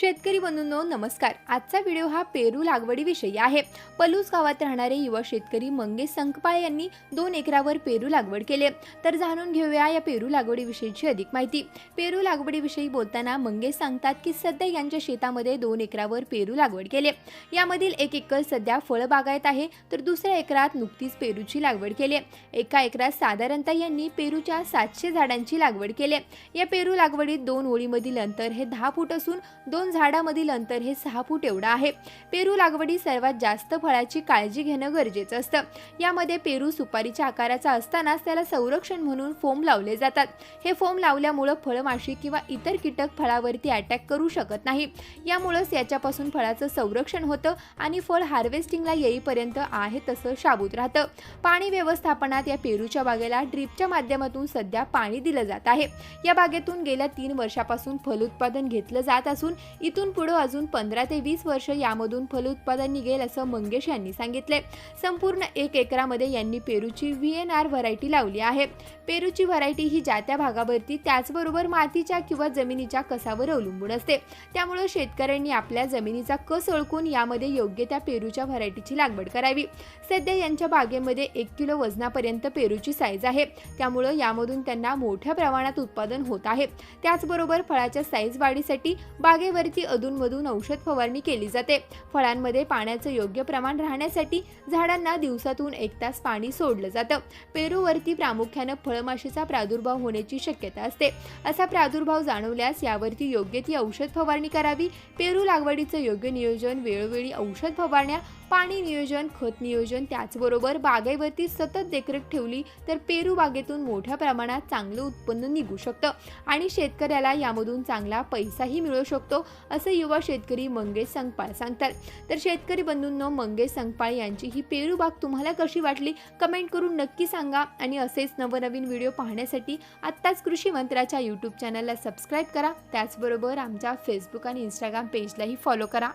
शेतकरी बंधूंनो नमस्कार. आजचा व्हिडिओ हा पेरू लागवडीविषयी आहे. पलूस गावात राहणारे युवा शेतकरी मंगेश संकपाळ यांनी दोन एकरावर पेरू लागवड केले. तर जाणून घेऊया या पेरू लागवडीविषयीची अधिक माहिती. पेरू लागवडीविषयी बोलताना मंगेश सांगतात की सध्या यांच्या शेतामध्ये दोन एकरावर पेरू लागवड केले. यामधील एक एकर सध्या फळबागायत आहे तर दुसऱ्या एकरात नुकतीच पेरूची लागवड केली. एका एकरात साधारणतः यांनी पेरूच्या सातशे झाडांची लागवड केली. या पेरू लागवडीत दोन ओळीमधील अंतर हे दहा फूट असून दोन झाडामधील अंतर हे सहा फूट एवढं आहे. पेरू लागवडी सर्वात जास्त फळाची काळजी घेणं गरजेचं असतं. यामध्ये पेरू सुपारीच्या आकाराचा असतानाच त्याला संरक्षण म्हणून फोम लावले जातात. हे फोम लावल्यामुळं फळमाशी किंवा इतर कीटक फळावरती अटॅक करू शकत नाही. यामुळंच याच्यापासून फळाचं संरक्षण होतं आणि फळ हार्वेस्टिंगला येईपर्यंत आहे तसं शाबूत राहतं. पाणी व्यवस्थापनात या पेरूच्या बागेला ड्रीपच्या माध्यमातून सध्या पाणी दिलं जात आहे. या बागेतून गेल्या तीन वर्षापासून फलोत्पादन घेतलं जात असून इथून पुढं अजून पंधरा ते वीस वर्ष यामधून फलोत्पादन निघेल असं मंगेश यांनी सांगितले संपूर्ण एक एकरामध्ये यांनी पेरूची व्ही एन आर व्हरायटी लावली आहे. पेरूची व्हरायटी ही ज्या त्या भागावरती त्याचबरोबर मातीच्या किंवा जमिनीच्या कसावर अवलंबून असते. त्यामुळं शेतकऱ्यांनी आपल्या जमिनीचा कस ओळखून यामध्ये योग्य त्या पेरूच्या व्हरायटीची लागवड करावी. सध्या यांच्या बागेमध्ये एक किलो वजनापर्यंत पेरूची साईज आहे. त्यामुळं यामधून त्यांना मोठ्या प्रमाणात उत्पादन होत आहे. त्याचबरोबर फळाच्या साईज वाढीसाठी बागेवर झाडावरती अधूनमधून औषध फवारणी केली जाते. फळांमध्ये पाण्याचं योग्य प्रमाण राहण्यासाठी झाडांना दिवसातून एक तास पाणी सोडलं जातं. पेरूवरती प्रामुख्यानं फळमाशीचा प्रादुर्भाव होण्याची शक्यता असते. असा प्रादुर्भाव जाणवल्यास यावरती योग्य ती औषध फवारणी करावी. पेरू लागवडीचं योग्य नियोजन वेळोवेळी औषध फवारण्या पाणी नियोजन खत नियोजन त्याचबरोबर बागेवरती सतत देखरेख ठेवली तर पेरू बागेतून मोठ्या प्रमाणात चांगलं उत्पन्न निघू शकतं आणि शेतकऱ्याला यामधून चांगला पैसाही मिळू शकतो असं युवा शेतकरी मंगेश संगपाळ सांगतात. तर शेतकरी बंधूंनो मंगेश संगपाळ यांची ही पेरू बाग तुम्हाला कशी वाटली? कमेंट करून नक्की सांगा आणि असेच नवनवीन व्हिडिओ पाहण्यासाठी आत्ताच कृषी मंत्राच्या यूट्यूब चॅनलला सबस्क्राईब करा. त्याचबरोबर आमच्या फेसबुक आणि इंस्टाग्राम पेजलाही फॉलो करा.